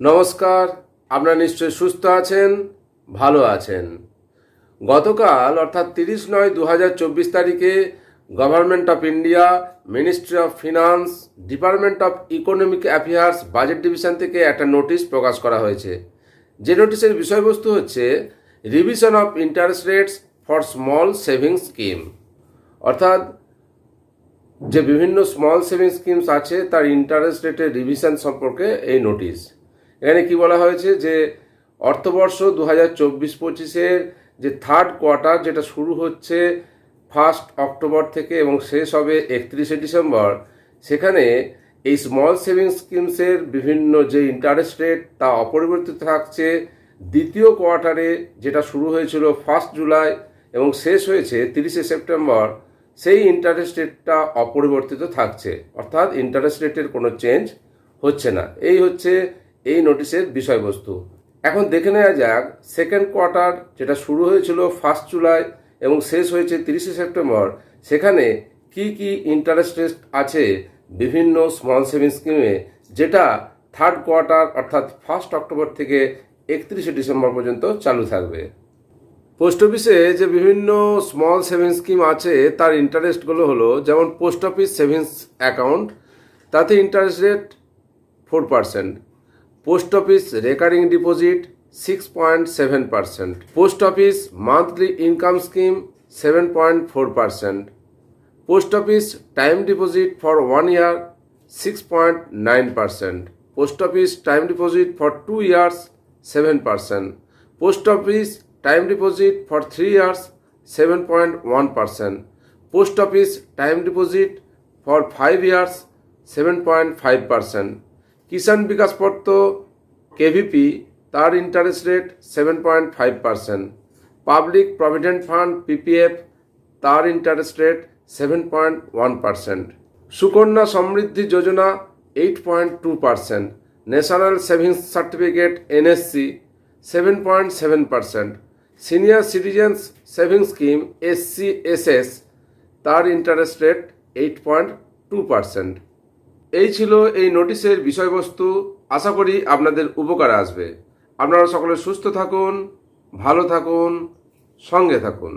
নমস্কার, আপনারা নিশ্চয়ই সুস্থ আছেন, ভালো আছেন। গতকাল, অর্থাৎ তিরিশ নয় দু চব্বিশ তারিখে government of India ministry of finance department of economic affairs budget division থেকে একটা নোটিশ প্রকাশ করা হয়েছে। যে নোটিশের বিষয়বস্তু হচ্ছে revision of interest rates for small savings scheme অর্থাৎ, যে বিভিন্ন স্মল সেভিং স্কিমস আছে, তার ইন্টারেস্ট রেটের রিভিশন সম্পর্কে এই নোটিশ এখানে কি বলা হয়েছে যে অর্থবর্ষ দু হাজার চব্বিশ পঁচিশের যে থার্ড কোয়ার্টার যেটা শুরু হচ্ছে ফার্স্ট অক্টোবর থেকে এবং শেষ হবে একত্রিশে ডিসেম্বর সেখানে এই স্মল সেভিংস স্কিমসের বিভিন্ন যে ইন্টারেস্ট রেট তা অপরিবর্তিত থাকছে। দ্বিতীয় কোয়ার্টারে যেটা শুরু হয়েছিল ফার্স্ট জুলাই এবং শেষ হয়েছে তিরিশে সেপ্টেম্বর সেই ইন্টারেস্ট রেটটা অপরিবর্তিত থাকছে। অর্থাৎ ইন্টারেস্ট রেটের কোনো চেঞ্জ হচ্ছে না। এই হচ্ছে এই নোটিশের বিষয়বস্তু। এখন দেখে নেওয়া যাক সেকেন্ড কোয়ার্টার যেটা শুরু হয়েছিল ফার্স্ট জুলাই এবং শেষ হয়েছে তিরিশে সেপ্টেম্বর সেখানে কি কি ইন্টারেস্ট রেট আছে বিভিন্ন স্মল সেভিং স্কিমে যেটা থার্ড কোয়ার্টার অর্থাৎ ফার্স্ট অক্টোবর থেকে একত্রিশে ডিসেম্বর পর্যন্ত চালু থাকবে। পোস্ট অফিসে যে বিভিন্ন স্মল সেভিংস স্কিম আছে, তার ইন্টারেস্টগুলো হলো যেমন পোস্ট অফিস সেভিংস অ্যাকাউন্ট তাতে interest rate four percent post office recurring deposit six point seven percent. Post office monthly income scheme seven point four percent. Post office time deposit for one year six point nine percent. Post office time deposit for two years seven percent. Post office time deposit for three years seven point one percent. Post office time deposit for five years seven point five percent. Kisan Vikas Patra KVP তার interest rate seven point five public provident fund PPF তার interest rate seven point one Sukanya Samriddhi Yojana eight point two national savings certificate NSC seven point seven senior citizens savings scheme SC SS তার interest rate eight point two এই ছিল এই নোটিশের বিষয়বস্তু। আশা করি আপনাদের উপকারে আসবে। আপনারা সকলে সুস্থ থাকুন, ভালো থাকুন, সঙ্গে থাকুন।